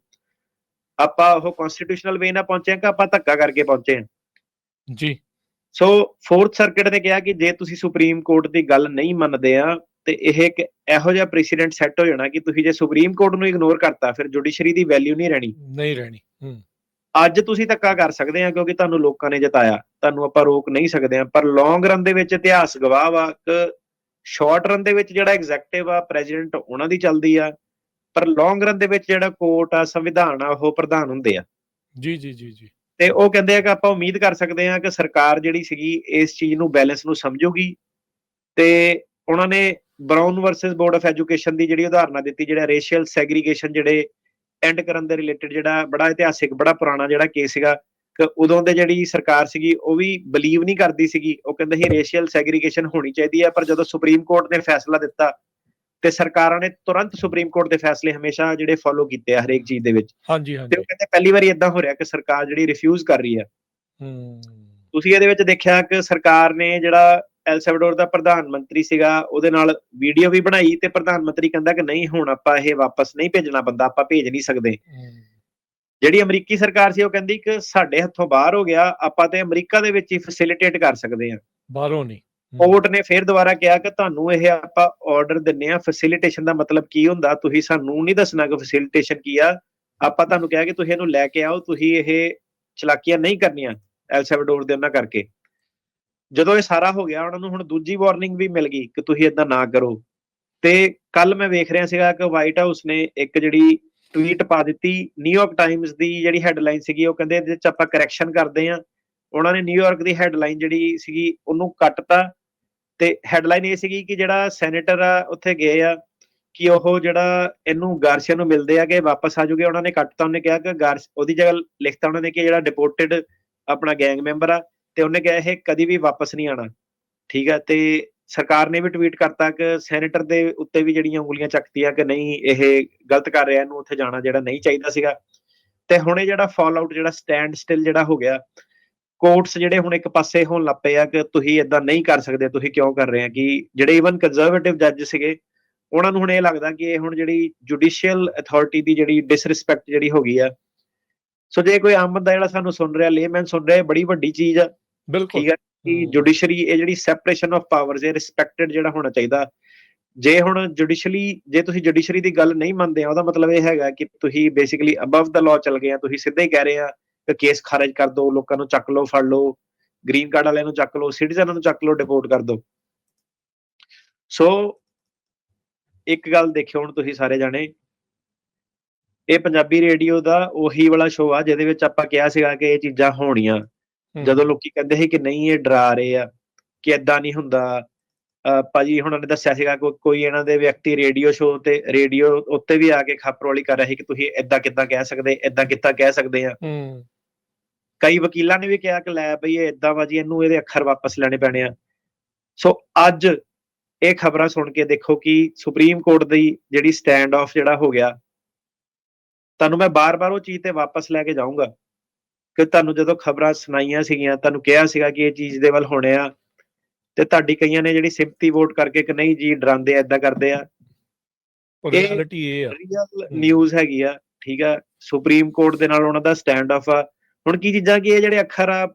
ਆਪਾਂ ਉਹ ਕਨਸਟੀਟਿਊਸ਼ਨਲ ਵੇ ਨਾਲ ਪਹੁੰਚੇ ਆ ਕਿ ਆਪਾਂ ਧੱਕਾ ਕਰਕੇ ਪਹੁੰਚੇ ਆ ਜੀ। ਸੋ ਫੋਰਥ ਸਰਕਟ ਨੇ ਕਿਹਾ ਕਿ ਜੇ ਤੁਸੀਂ ਸੁਪਰੀਮ ਕੋਰਟ ਦੀ ਗੱਲ ਨਹੀਂ ਮੰਨਦੇ ਆ ਤੇ ਇਹ ਇੱਕ ਇਹੋ ਜਿਹਾ ਪ੍ਰੈਸੀਡੈਂਟ ਸੈੱਟ ਹੋ ਜਾਣਾ ਕਿ ਤੁਸੀਂ ਜੇ ਸੁਪਰੀਮ ਕੋਰਟ ਨੂੰ ਇਗਨੋਰ ਕਰਤਾ ਫਿਰ ਜੁਡੀਸ਼ਰੀ ਦੀ ਵੈਲਿਊ ਨਹੀਂ ਰਹਿਣੀ। ਨਹੀਂ ਰਹਿਣੀ ਹੂੰ। ਅੱਜ ਤੁਸੀਂ ਧੱਕਾ ਕਰ ਸਕਦੇ ਆ ਕਿਉਂਕਿ ਤੁਹਾਨੂੰ ਲੋਕਾਂ ਨੇ ਜਿਤਾਇਆ। ਤੁਹਾਨੂੰ ਆਪਾਂ ਰੋਕ ਨਹੀਂ ਸਕਦੇ ਆ ਪਰ ਲੌਂਗ ਰਨ ਦੇ ਵਿੱਚ ਇਤਿਹਾਸ ਗਵਾਹ ਵਾ ਕਿ ਸ਼ਾਰਟ ਰਨ ਦੇ ਵਿੱਚ ਜਿਹੜਾ ਐਗਜ਼ੈਕਟਿਵ ਆ ਪ੍ਰੈਜ਼ੀਡੈਂਟ ਉਹਨਾਂ ਦੀ ਚੱਲਦੀ ਆ ਪਰ ਲੌਂਗ ਰਨ ਦੇ ਵਿੱਚ ਜਿਹੜਾ ਕੋਰਟ ਆ ਸੰਵਿਧਾਨ ਆ ਉਹ ਪ੍ਰਧਾਨ ਹੁੰਦੇ ਆ। ਜੀ ਜੀ ਜੀ ਜੀ। ਤੇ ਉਹ ਕਹਿੰਦੇ ਆ ਕਿ ਆਪਾਂ ਉਮੀਦ ਕਰ ਸਕਦੇ ਆ ਕਿ ਸਰਕਾਰ ਜਿਹੜੀ ਸੀਗੀ ਇਸ ਚੀਜ਼ ਨੂੰ ਬੈਲੈਂਸ ਨੂੰ ਸਮਝੂਗੀ। ਤੇ ਉਹਨਾਂ ਨੇ Brown versus Board of Education ਦੀ ਜਿਹੜੀ ਉਦਾਹਰਨਾਂ ਦਿੱਤੀ ਜਿਹੜਾ ਰੇਸ਼ੀਅਲ ਸੈਗਰੀਗੇਸ਼ਨ ਜਿਹੜੇ ਐਂਡ ਕਰਨ ਦੇ ਰਿਲੇਟਡ ਜਿਹੜਾ ਬੜਾ ਇਤਿਹਾਸਿਕ ਬੜਾ ਪੁਰਾਣਾ ਜਿਹੜਾ ਕੇਸ ਸੀਗਾ ਕਿ ਉਦੋਂ ਦੇ ਜਿਹੜੀ ਸਰਕਾਰ ਸੀਗੀ ਉਹ ਵੀ ਬਲੀਵ ਨਹੀਂ ਕਰਦੀ ਸੀਗੀ। ਉਹ ਕਹਿੰਦੇ ਸੀ ਰੇਸ਼ੀਅਲ ਸੈਗਰੀਗੇਸ਼ਨ ਹੋਣੀ ਚਾਹੀਦੀ ਹੈ ਪਰ ਜਦੋਂ ਸੁਪਰੀਮ ਕੋਰਟ ਨੇ ਫੈਸਲਾ ਦਿੱਤਾ ਤੇ ਸਰਕਾਰਾਂ ਨੇ ਤੁਰੰਤ ਸੁਪਰੀਮ ਕੋਰਟ ਦੇ ਫੈਸਲੇ ਹਮੇਸ਼ਾ ਜਿਹੜੇ ਫੋਲੋ ਕੀਤੇ ਆ ਹਰੇਕ ਚੀਜ਼ ਦੇ ਵਿੱਚ। ਹਾਂਜੀ ਤੇ ਹਾਂਜੀ ਉਹ ਕਹਿੰਦੇ ਪਹਿਲੀ ਵਾਰੀ ਇਦਾਂ ਹੋ ਰਿਹਾ ਕਿ ਸਰਕਾਰ ਜਿਹੜੀ ਰਿਫਿਊਜ਼ ਕਰ ਰਹੀ ਹੈ। ਹੂੰ। ਤੁਸੀਂ ਇਹਦੇ ਵਿੱਚ ਦੇਖਿਆ ਕਿ ਸਰਕਾਰ ਨੇ ਜਿਹੜਾ ਐਲ ਸੈਲਵਡੋਰ ਦਾ ਪ੍ਰਧਾਨ ਮੰਤਰੀ ਸੀਗਾ ਉਹਦੇ ਨਾਲ ਵੀਡੀਓ ਵੀ ਬਣਾਈ ਤੇ ਪ੍ਰਧਾਨ ਮੰਤਰੀ ਕਹਿੰਦਾ ਕਿ ਨਹੀਂ ਹੁਣ ਆਪਾਂ ਇਹ ਵਾਪਸ ਨਹੀਂ ਭੇਜਣਾ ਬੰਦਾ ਆਪਾਂ ਭੇਜ ਨਹੀਂ ਸਕਦੇ। ਜਿਹੜੀ ਅਮਰੀਕੀ ਸਰਕਾਰ ਸੀ ਉਹ ਕਹਿੰਦੀ ਕਿ ਸਾਡੇ ਹੱਥੋਂ ਬਾਹਰ ਹੋ ਗਿਆ ਆਪਾਂ ਤੇ ਅਮਰੀਕਾ ਦੇ ਵਿੱਚ ਹੀ ਫੈਸਿਲਿਟੇਟ ਕਰ ਸਕਦੇ ਹਾਂ। ਬਾਹਰੋਂ ਨਹੀਂ। ਕੋਰਟ ਨੇ ਫਿਰ ਦੁਬਾਰਾ ਕਿਹਾ ਕਿ ਤੁਹਾਨੂੰ ਇਹ ਆਪਾਂ ਆਰਡਰ ਦਿੰਨੇ ਆ ਫੈਸਿਲਿਟੇਸ਼ਨ ਦਾ ਮਤਲਬ ਕੀ ਹੁੰਦਾ ਤੁਸੀਂ ਸਾਨੂੰ ਨਹੀਂ ਦੱਸਣਾ ਕਿ ਫੈਸਿਲਿਟੇਸ਼ਨ ਕੀ ਆ। ਆਪਾਂ ਤੁਹਾਨੂੰ ਕਿਹਾ ਕਿ ਤੁਸੀਂ ਇਹਨੂੰ ਲੈ ਕੇ ਆਓ ਤੁਸੀਂ ਇਹ ਚਲਾਕੀਆਂ ਨਹੀਂ ਕਰਨੀਆਂ ਐਲ ਸੈਲਵਡੋਰ ਦੇ ਉਹਨਾਂ ਕਰਕੇ। ਜਦੋਂ ਇਹ ਸਾਰਾ ਹੋ ਗਿਆ, ਉਹਨਾਂ ਨੂੰ ਹੁਣ ਦੂਜੀ ਵਾਰਨਿੰਗ ਵੀ ਮਿਲ ਗਈ ਕਿ ਤੁਸੀਂ ਇਦਾਂ ਨਾ ਕਰੋ। ਤੇ ਕੱਲ ਮੈਂ ਵੇਖ ਰਿਹਾ ਸੀਗਾ ਕਿ ਵਾਈਟ ਹਾਊਸ ਨੇ ਇੱਕ ਜਿਹੜੀ ਟਵੀਟ ਪਾ ਦਿੱਤੀ ਨਿਊਯਾਰਕ ਟਾਈਮਜ਼ ਦੀ ਜਿਹੜੀ ਹੈਡਲਾਈਨ ਸੀਗੀ, ਉਹ ਕਹਿੰਦੇ ਇਹਦੇ ਚ ਆਪਾਂ ਕਰੈਕਸ਼ਨ ਕਰਦੇ ਆ ਉਹਨਾਂ ਨੇ ਨਿਊਯਾਰਕ ਦੀ ਹੈਡਲਾਈਨ ਜਿਹੜੀ ਸੀਗੀ, ਉਹਨੂੰ ਕੱਟਤਾ। ਤੇ ਹੈਡਲਾਈਨ ਇਹ ਸੀਗੀ ਕਿ ਜਿਹੜਾ ਸੈਨੇਟਰ ਆ, ਉੱਥੇ ਗਏ ਆ ਕਿ ਉਹ ਜਿਹੜਾ ਇਹਨੂੰ ਗਾਰਸੀਆ ਨੂੰ ਮਿਲਦੇ ਆ, ਕਿ ਵਾਪਸ ਆ ਜੂਗੇ। ਉਹਨਾਂ ਨੇ ਕੱਟਤਾ, ਉਹਨੇ ਕਿਹਾ ਕਿ ਗਾਰਸ ਉਹਦੀ ਜਗ੍ਹਾ ਲਿਖਤਾ ਉਹਨਾਂ ਨੇ ਕਿ ਜਿਹੜਾ ਡਿਪੋਰਟਡ ਆਪਣਾ ਗੈਂਗ ਮੈਂਬਰ ਆ ਤੇ ਉਹਨੇ ਕਿਹਾ ਇਹ ਕਦੀ ਵੀ ਵਾਪਸ ਨਹੀਂ ਆਣਾ ਠੀਕ ਆ, ਤੇ ਸਰਕਾਰ ਨੇ ਵੀ ਟਵੀਟ ਕਰਤਾ ਕਿ ਸੈਨੇਟਰ ਦੇ ਉੱਤੇ ਵੀ ਜਿਹੜੀਆਂ ਉਂਗਲੀਆਂ ਚੱਕਤੀਆਂ ਕਿ ਨਹੀਂ, ਇਹ ਗਲਤ ਕਰ ਰਿਹਾ, ਇਹਨੂੰ ਉੱਥੇ ਜਾਣਾ ਜਿਹੜਾ ਨਹੀਂ ਚਾਹੀਦਾ ਸੀਗਾ। ਤੇ ਹੁਣ ਇਹ ਜਿਹੜਾ ਫਾਲ ਆਊਟ ਜਿਹੜਾ ਸਟੈਂਡ ਸਟਿਲ ਜਿਹੜਾ ਹੋ ਗਿਆ ਕੋਰਟਸ ਜਿਹੜੇ ਹੁਣ ਇੱਕ ਪਾਸੇ ਹੋਣ ਲੱਪੇ ਆ ਕਿ ਤੁਸੀਂ ਇਦਾਂ ਨਹੀਂ ਕਰ ਸਕਦੇ, ਤੁਸੀਂ ਕਿਉਂ ਕਰ ਰਹੇ ਆ? ਕਿ ਜਿਹੜੇ ਇਵਨ ਕੰਜ਼ਰਵੇਟਿਵ ਜੱਜ ਸੀਗੇ, ਉਹਨਾਂ ਨੂੰ ਹੁਣ ਇਹ ਲੱਗਦਾ ਕਿ ਇਹ ਹੁਣ ਜਿਹੜੀ ਜੁਡੀਸ਼ੀਅਲ ਅਥਾਰਟੀ ਦੀ ਜਿਹੜੀ ਡਿਸਰਿਸਪੈਕਟ ਜਿਹੜੀ ਹੋ ਗਈ ਆ। ਸੋ ਜੇ ਕੋਈ ਆਮ ਬੰਦਾ ਜਿਹੜਾ ਸਾਨੂੰ ਸੁਣ ਰਿਹਾ ਲੇਮੈਨ ਸੁਣ ਰਿਹਾ, ਇਹ ਬੜੀ ਵੱਡੀ ਚੀਜ਼ ਆ। ਬਿਲਕੁਲ। ਠੀਕ ਹੈ ਕਿ ਜੁਡੀਸ਼ਰੀ ਇਹ ਜਿਹੜੀ ਸੈਪਰੇਸ਼ਨ ਆਫ ਪਾਵਰਸ ਇਹ ਰਿਸਪੈਕਟਡ ਜਿਹੜਾ ਹੋਣਾ ਚਾਹੀਦਾ। ਜੇ ਹੁਣ ਜੁਡੀਸ਼ਲੀ ਜੇ ਤੁਸੀਂ ਜੁਡੀਸ਼ਰੀ ਦੀ ਗੱਲ ਨਹੀਂ ਮੰਨਦੇ ਆ ਉਹਦਾ ਮਤਲਬ ਇਹ ਹੈਗਾ ਕਿ ਤੁਸੀਂ ਬੇਸਿਕਲੀ ਅਬਵ ਦਾ ਲਾਅ ਚੱਲ ਗਏ ਆ ਤੁਸੀਂ ਸਿੱਧਾ ਹੀ ਕਹਿ ਰਹੇ ਆ ਕਿ ਕੇਸ ਖਾਰਜ ਕਰ ਦਿਓ ਲੋਕਾਂ ਨੂੰ ਚੱਕ ਲਓ ਫੜ ਲਓ ਗ੍ਰੀਨ ਕਾਰਡ ਵਾਲਿਆਂ ਨੂੰ ਚੱਕ ਲਓ ਸਿਟੀਜ਼ਨਾਂ ਨੂੰ ਚੱਕ ਲਓ ਡਿਪੋਰਟ ਕਰ ਦਿਓ ਸੋ ਇੱਕ ਗੱਲ ਦੇਖਿਓ ਹੁਣ ਤੁਸੀਂ ਸਾਰੇ ਜਾਣੇ। ਇਹ ਪੰਜਾਬੀ ਰੇਡੀਓ ਦਾ ਉਹੀ ਵਾਲਾ ਸ਼ੋਅ ਆ ਜਿਹਦੇ ਵਿੱਚ ਆਪਾਂ ਕਿਹਾ ਸੀਗਾ ਕਿ ਇਹ ਚੀਜ਼ਾਂ ਹੋਣੀਆਂ। ਜਦੋਂ ਲੋਕੀ ਕਹਿੰਦੇ ਸੀ ਕਿ ਨਹੀਂ ਇਹ ਡਰਾ ਰਹੇ ਆ ਕਿ ਏਦਾਂ ਨਹੀਂ ਹੁੰਦਾ ਭਾਜੀ ਹੁਣਾਂ ਨੇ ਦੱਸਿਆ ਸੀਗਾ ਕੋਈ ਇਹਨਾਂ ਦੇ ਵਿਅਕਤੀ ਰੇਡੀਓ ਸ਼ੋਅ ਤੇ ਰੇਡੀਓ ਉੱਤੇ ਵੀ ਆ ਕੇ ਖਪਰਵਾਲੀ ਕਰ ਰਹੇ ਕਿ ਤੁਸੀਂ ਏਦਾਂ ਕਿੱਦਾਂ ਕਹਿ ਸਕਦੇ ਏਦਾਂ ਕਿੱਦਾਂ ਕਹਿ ਸਕਦੇ ਆ। ਹੂੰ। ਕਈ ਵਕੀਲਾਂ ਨੇ ਵੀ ਕਿਹਾ ਕਿ ਲੈ ਬਈ ਇਹ ਏਦਾਂ ਵਾ ਜੀ ਇਹਨੂੰ ਇਹਦੇ ਅੱਖਰ ਵਾਪਸ ਲੈਣੇ ਪੈਣੇ ਆ। ਸੋ ਅੱਜ ਇਹ ਖਬਰਾਂ ਸੁਣ ਕੇ ਦੇਖੋ ਕਿ ਸੁਪਰੀਮ ਕੋਰਟ ਦੀ ਜਿਹੜੀ ਸਟੈਂਡ ਆਫ ਜਿਹੜਾ ਹੋ ਗਿਆ ਤੁਹਾਨੂੰ ਮੈਂ ਬਾਰ-ਬਾਰ ਉਹ ਚੀਜ਼ ਤੇ ਵਾਪਸ ਲੈ ਕੇ ਜਾਊਂਗਾ। ਕਿ ਤੁਹਾਨੂੰ ਜਦੋਂ ਖਬਰਾਂ ਸੁਣਾਈਆਂ ਸੀਗੀਆਂ ਤੁਹਾਨੂੰ ਕਿਹਾ ਸੀਗਾ ਕਿ ਇਹ ਚੀਜ਼ ਦੇ ਵੱਲ ਹੋਣੇ ਆ ਤੇ ਤੁਹਾਡੀ ਕਈਆਂ ਨੇ ਜਿਹੜੀ ਸਿੰਪਥੀ ਵੋਟ ਕਰਕੇ ਕਿ ਨਹੀਂ ਜੀ ਡਰਾਉਂਦੇ ਆ ਏਦਾਂ ਕਰਦੇ ਆ। ਰਿਐਲਿਟੀ ਇਹ ਆ। ਰੀਅਲ। ਨਿਊਜ਼ ਹੈਗੀ ਆ ਠੀਕ ਆ। ਸੁਪਰੀਮ ਕੋਰਟ ਦੇ ਨਾਲ ਉਹਨਾਂ ਦਾ ਸਟੈਂਡ ਆਫ ਆ। ਹੁਣ ਕੀ ਚੀਜ਼ਾਂ ਕੀ ਇਹ ਜਿਹੜੇ ਅੱਖਰ ਆ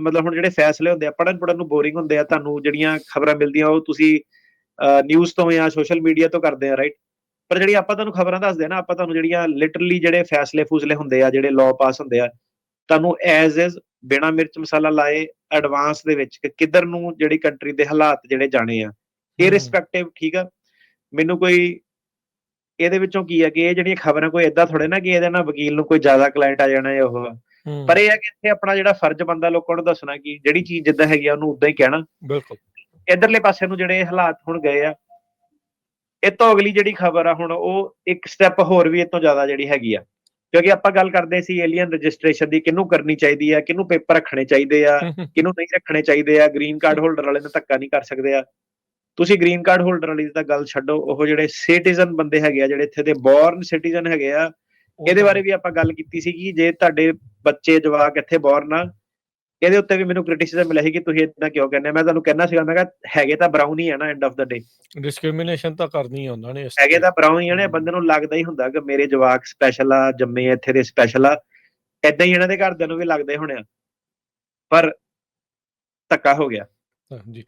ਮਤਲਬ ਹੁਣ ਜਿਹੜੇ ਫੈਸਲੇ ਹੁੰਦੇ ਆ ਪੜਨ ਪੜਨ ਨੂੰ ਬੋਰਿੰਗ ਹੁੰਦੇ ਆ ਤੁਹਾਨੂੰ ਜਿਹੜੀਆਂ ਖਬਰਾਂ ਮਿਲਦੀਆਂ ਉਹ ਤੁਸੀਂ ਨਿਊਜ਼ ਤੋਂ ਜਾਂ ਸੋਸ਼ਲ ਮੀਡੀਆ ਤੋਂ ਕਰਦੇ ਆ ਰਾਈਟ ਪਰ ਜਿਹੜੀ ਆਪਾਂ ਤੁਹਾਨੂੰ ਖਬਰਾਂ ਦੱਸਦੇ ਆ ਨਾ ਆਪਾਂ ਤੁਹਾਨੂੰ ਜਿਹੜੀਆਂ ਲਿਟਰਲੀ ਜਿਹੜੇ ਫੈਸਲੇ ਫੂਸਲੇ ਹੁੰਦੇ ਆ ਜਿਹੜੇ ਲਾਅ ਪਾਸ ਹੁੰਦੇ ਆ ਤੁਹਾਨੂੰ ਐਜ਼ ਇਜ਼ ਬਿਨਾ ਮਿਰਚ ਮਸਾਲਾ ਲਾਏ ਐਡਵਾਂਸ ਦੇ ਵਿੱਚ ਕਿ ਕਿੱਧਰ ਨੂੰ ਜਿਹੜੀ ਕੰਟਰੀ ਦੇ ਹਾਲਾਤ ਜਿਹੜੇ ਜਾਣੇ ਆ। ਇਰਰਿਸਪੈਕਟਿਵ ਠੀਕ ਆ? ਮੈਨੂੰ ਕੋਈ ਇਹਦੇ ਵਿੱਚੋਂ ਕੀ ਆ ਕਿ ਇਹ ਜਿਹੜੀਆਂ ਖਬਰਾਂ ਕੋਈ ਏਦਾਂ ਥੋੜੇ ਨਾ ਕਿ ਇਹਦੇ ਨਾਲ ਵਕੀਲ ਨੂੰ ਕੋਈ ਜ਼ਿਆਦਾ ਕਲਾਇੰਟ ਆ ਜਾਣਾ ਜਾਂ ਉਹ ਪਰ ਇਹ ਆ ਕਿ ਇੱਥੇ ਆਪਣਾ ਜਿਹੜਾ ਫਰਜ਼ ਬੰਦਾ ਲੋਕਾਂ ਨੂੰ ਦੱਸਣਾ ਕਿ ਜਿਹੜੀ ਚੀਜ਼ ਜਿੱਦਾਂ ਹੈਗੀ ਆ ਉਹਨੂੰ ਉਦਾਂ ਹੀ ਕਹਿਣਾ। ਬਿਲਕੁਲ। ਇਧਰਲੇ ਪਾਸੇ ਨੂੰ ਜਿਹੜੇ ਹਾਲਾਤ ਹੁਣ ਗਏ ਆ ਇਹ ਤੋਂ ਅਗਲੀ ਜਿਹੜੀ ਖਬਰ ਆ ਹੁਣ ਉਹ ਇੱਕ ਸਟੈਪ ਹੋਰ ਵੀ ਇਹ ਤੋਂ ਜ਼ਿਆਦਾ ਜਿਹੜੀ ਹੈਗੀ ਆ। ਕਿਉਂਕਿ ਆਪਾਂ ਗੱਲ ਕਰਦੇ ਸੀ ਏਲੀਅਨ ਰਜਿਸਟ੍ਰੇਸ਼ਨ ਦੀ ਕਿਹਨੂੰ ਕਰਨੀ ਚਾਹੀਦੀ ਆ ਕਿਹਨੂੰ ਪੇਪਰ ਰੱਖਣੇ ਚਾਹੀਦੇ ਆ ਕਿਹਨੂੰ ਨਹੀਂ ਰੱਖਣੇ ਚਾਹੀਦੇ ਆ ਗ੍ਰੀਨ ਕਾਰਡ ਹੋਲਡਰ ਵਾਲੇ ਨੂੰ ਧੱਕਾ ਨਹੀਂ ਕਰ ਸਕਦੇ ਆ। ਤੁਸੀਂ ਗ੍ਰੀਨ ਕਾਰਡ ਹੋਲਡਰ ਵਾਲੀ ਦੀ ਤਾਂ ਗੱਲ ਛੱਡੋ ਉਹ ਜਿਹੜੇ ਸਿਟੀਜ਼ਨ ਬੰਦੇ ਹੈਗੇ ਆ ਜਿਹੜੇ ਇੱਥੇ ਦੇ ਬੋਰਨ ਸਿਟੀਜ਼ਨ ਹੈਗੇ ਆ ਇਹਦੇ ਬਾਰੇ ਵੀ ਆਪਾਂ ਗੱਲ ਕੀਤੀ ਸੀ ਕਿ ਜੇ ਤੁਹਾਡੇ ਬੱਚੇ ਜਵਾਕ ਇੱਥੇ ਬੋਰਨ ਆ ਇਹਦੇ ਉੱਤੇ ਵੀ ਮੈਨੂੰ ਕ੍ਰਿਟਿਸਿਜ਼ਮ ਮਿਲਿਆ ਸੀ ਕਿ ਤੁਸੀਂ ਇਦਾਂ ਕਿਉਂ ਕਹਿੰਦੇ ਆ। ਮੈਂ ਤੁਹਾਨੂੰ ਕਹਿਣਾ ਸੀਗਾ ਮੈਂ ਕਿਹਾ ਹੈਗੇ ਤਾਂ ਬਰਾਊਨ ਹੀ ਆ ਨਾ end of the day discrimination ਤਾਂ ਕਰਨੀ ਆ ਉਹਨਾਂ ਨੇ ਇਸ ਹੈਗੇ ਤੇ। ਬਰਾਊਨ ਹੀ ਆ ਨੇ ਬੰਦੇ ਨੂੰ ਲੱਗਦਾ ਹੀ ਹੁੰਦਾ ਕਿ ਮੇਰੇ ਜਵਾਕ ਸਪੈਸ਼ਲ ਆ ਜੰਮੇ ਇੱਥੇ ਦੇ ਸਪੈਸ਼ਲ ਆ। ਏਦਾਂ ਹੀ ਇਹਨਾਂ ਦੇ ਘਰਦਿਆਂ ਨੂੰ ਵੀ ਲੱਗਦਾ ਹੀ ਹੋਣਿਆ ਪਰ ਧੱਕਾ ਹੋ ਗਿਆ। ਹਾਂਜੀ।